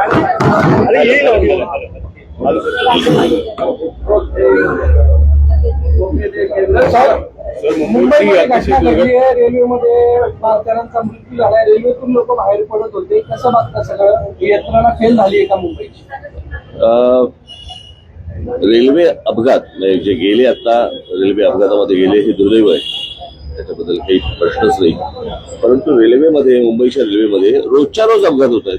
अरे येईल आपल्याला. सर, मुंबईची मुंबईमध्ये अतिशय घटना दुर्घट घडली आहे रेल्वेमध्ये मालकांचा मृत्यू झालाय रेल्वेतून लोक बाहेर पडत होते. कसं बघता सगळं? यंत्रणा फेल झाली आहे का मुंबईची? अ, रेल्वे अपघात म्हणजे जे गेले आता रेल्वे अपघातामध्ये गेले हे दुर्दैव आहे. त्याच्याबद्दल काही प्रश्नच नाही. परंतु रेल्वेमध्ये मुंबईच्या रेल्वेमध्ये रोजच्या रोज अपघात होत आहेत.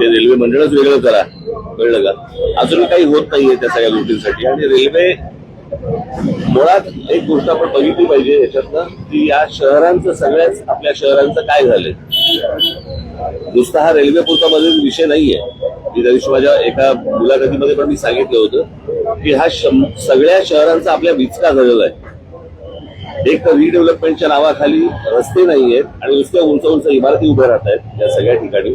ते रेल्वे मंडळच वेगळं करा. कळलं का? अजून काही होत नाहीये त्या सगळ्या गोष्टींसाठी. आणि रेल्वे मुळात एक गोष्ट आपण बघितली पाहिजे याच्यातनं की या शहरांचं सगळ्याच आपल्या शहरांचं काय झालंय? नुसता हा रेल्वे पुरता मध्ये विषय नाहीये. मी त्या दिवशी माझ्या एका मुलाखतीमध्ये पण मी सांगितलं होतं की हा सगळ्या शहरांचा आपल्या विचका झालेला आहे. एक तर रिडेव्हलपमेंटच्या नावाखाली रस्ते नाही आहेत आणि नुसत्या उंच उंच इमारती उभ्या राहत आहेत या सगळ्या ठिकाणी.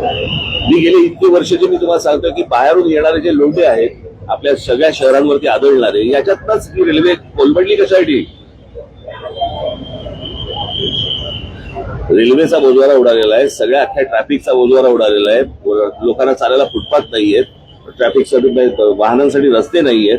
मी गेले इतकी वर्ष जे मी तुम्हाला सांगतो की बाहेरून येणारे जे लोंढे आहेत आपल्या सगळ्या शहरांवरती आदळणारे याच्यातनच ही रेल्वे कोलमडली कशासाठी? रेल्वेचा बोजवारा उडालेला आहे सगळ्या अख्ख्या ट्रॅफिकचा बोजवारा उडालेला आहे. लोकांना चालायला फुटपाथ नाहीयेत ट्रॅफिकसाठी वाहनांसाठी रस्ते नाहीयेत.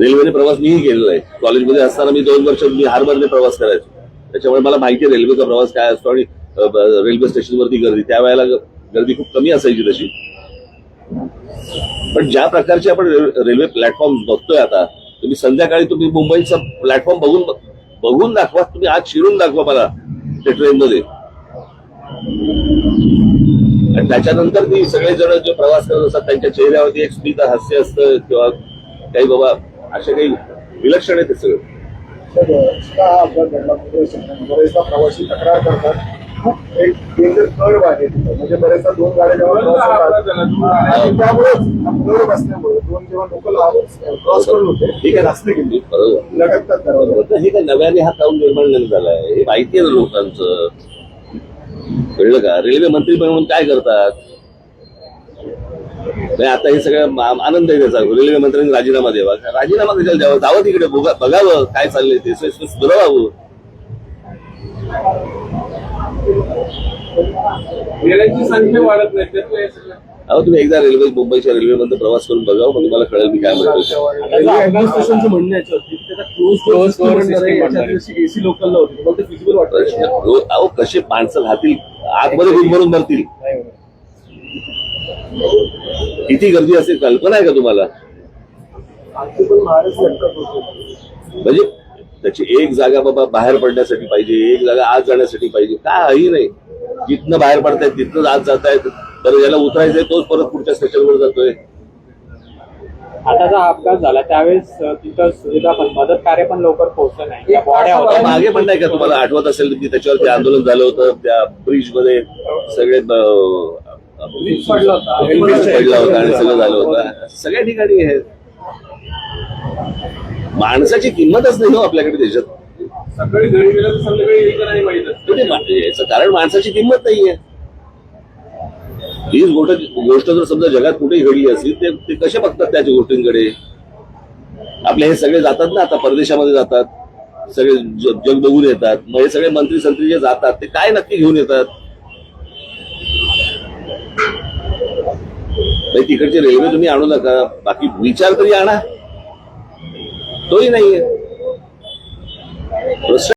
रेल्वेने प्रवास मीही केलेला आहे. कॉलेजमध्ये असताना मी दोन वर्ष मी हार्बरने प्रवास करायचो. त्याच्यामुळे मला माहिती आहे रेल्वेचा प्रवास काय असतो आणि रेल्वे स्टेशनवरती गर्दी. त्यावेळेला गर्दी खूप कमी असायची तशी. पण ज्या प्रकारचे आपण रेल्वे प्लॅटफॉर्म बघतोय आता तुम्ही संध्याकाळी तुम्ही मुंबईचा प्लॅटफॉर्म बघून बघून दाखवा. तुम्ही आज शिरून दाखवा मला ते ट्रेनमध्ये. आणि त्याच्यानंतर ती सगळेजण जे प्रवास करत असतात त्यांच्या चेहऱ्यावरती एक स्मित हास्य असतं किंवा काही बाबा असे काही विलक्षण आहे ते सगळं. हा अपघात घडला बरेचदा प्रवासी तक्रार करतात. खूप एक डेंजर कर्व आहे तिथं. म्हणजे बरेचदा दोन गाड्या जेव्हा हा, दोन आणि त्यामुळेच कर्व असल्यामुळे दोन जेव्हा लोकल क्रॉस करून होते ठीक आहे रस्ते गेली. बरोबर. लटकतात दरवाजा. बरोबर. तर हे काय नव्याने हा काऊन निर्माण नाही झालाय? हे माहिती आहे ना लोकांचं? कळलं का? रेल्वे मंत्री म्हणून काय करतात? नाही आता हे सगळं मा- आनंद आहे त्याचा. रेल्वे मंत्र्यांनी राजीनामा द्यावा. राजीनामा कशाला द्यावा जावं तिकडे बघा- बघावं काय चाललंय ते. सुधारावं. गेल्यांची संख्या वाढत नाही त्यातलं हे सगळं. अहो तुम्ही एकदा रेल्वे मुंबईच्या रेल्वेमध्ये प्रवास करून बघावं मग तुम्हाला कळेल मी काय म्हणतो रेल्वे अहो कसे माणसं राहतील? आतमध्ये भरून भरतील किती गर्दी असेल कल्पना आहे का तुम्हाला? म्हणजे त्याची एक जागा बाबा बाहेर पडण्यासाठी पाहिजे एक जागा आत जाण्यासाठी पाहिजे. काही नाही. जिथनं बाहेर पडतायत तिथनं आत जात आहेत तर याला उतरायचंय तोच परत पुढच्या स्टेशनवर जातोय. आता जो अपघात झाला त्यावेळेस तिथं सुविधा पण मदत कार्य पण लवकर पोहोचलं नाही. त्या बॉड्या होत्या मागे पण नाही का तुम्हाला आठवत असेल की त्याच्यावरती आंदोलन झालं होतं त्या ब्रिजमध्ये सगळे अं, पडला होता. ब्रिज पडला होता आणि सगळं झालं होतं. सगळ्या ठिकाणी हे. माणसाची किंमतच नाही हो आपल्याकडे देशात. सकाळी घरी गेलं तर संध्याकाळी येईल का नाही माहीत असतं. म्हणजे मा- याचं कारण माणसाची किंमत नाहीये. हीच गोष्ट गोष्ट जर समजा जगात कुठेही घडली असेल ते ते कसे बघतात त्याच्या गोष्टींकडे? आपले हे सगळे जातात ना आता परदेशामध्ये जातात सगळे जग बघून येतात मग हे सगळे मंत्री संत्री जे जातात ते काय नक्की घेऊन येतात? तिकडची रेल्वे तुम्ही आणू नका बाकी विचार तरी आणा. तोही नाहीये. प्रश्न